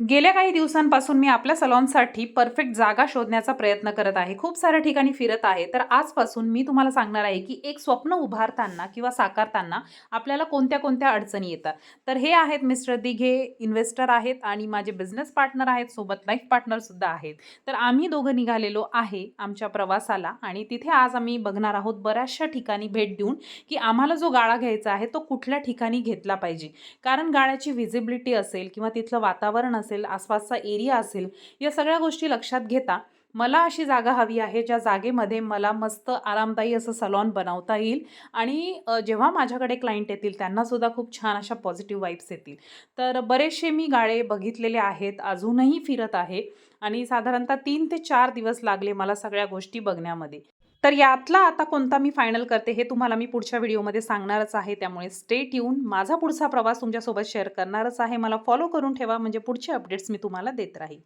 गेल्या काही दिवसांपासून मी आपल्या सलॉनसाठी परफेक्ट जागा शोधण्याचा प्रयत्न करत आहे. खूप साऱ्या ठिकाणी फिरत आहे. तर आजपासून मी तुम्हाला सांगणार आहे की एक स्वप्न उभारताना किंवा साकारताना आपल्याला कोणत्या कोणत्या अडचणी येतात. तर हे आहेत मिस्टर दिघे इन्व्हेस्टर आहेत आणि माझे बिझनेस पार्टनर आहेत सोबत लाईफ पार्टनरसुद्धा आहेत. तर आम्ही दोघं निघालेलो आहे आमच्या प्रवासाला आणि तिथे आज आम्ही बघणार आहोत बऱ्याचशा ठिकाणी भेट देऊन की आम्हाला जो गाळा घ्यायचा आहे तो कुठल्या ठिकाणी घेतला पाहिजे. कारण गाळ्याची व्हिजिबिलिटी असेल किंवा तिथलं वातावरण असेल असेल आसपासचा एरिया असेल या सगळ्या गोष्टी लक्षात घेता मला अशी जागा हवी आहे ज्या जागेमध्ये मला मस्त आरामदायी असं सलॉन बनवता येईल आणि जेव्हा माझ्याकडे क्लायंट येतील त्यांनासुद्धा खूप छान अशा पॉझिटिव्ह वाईब्स येतील. तर बरेचसे मी गाळे बघितलेले आहेत अजूनही फिरत आहे आणि साधारणतः तीन ते चार दिवस लागले मला सगळ्या गोष्टी बघण्यामध्ये. तर यातला आता कोणता मी फायनल करते हे तुम्हाला मी पुढच्या व्हिडिओमध्ये सांगणारच आहे. त्यामुळे स्टेट येऊन माझा पुढचा प्रवास तुमच्यासोबत शेअर करणारच आहे. मला फॉलो करून ठेवा. म्हणजे पुढचे अपडेट्स मी तुम्हाला देत राहील.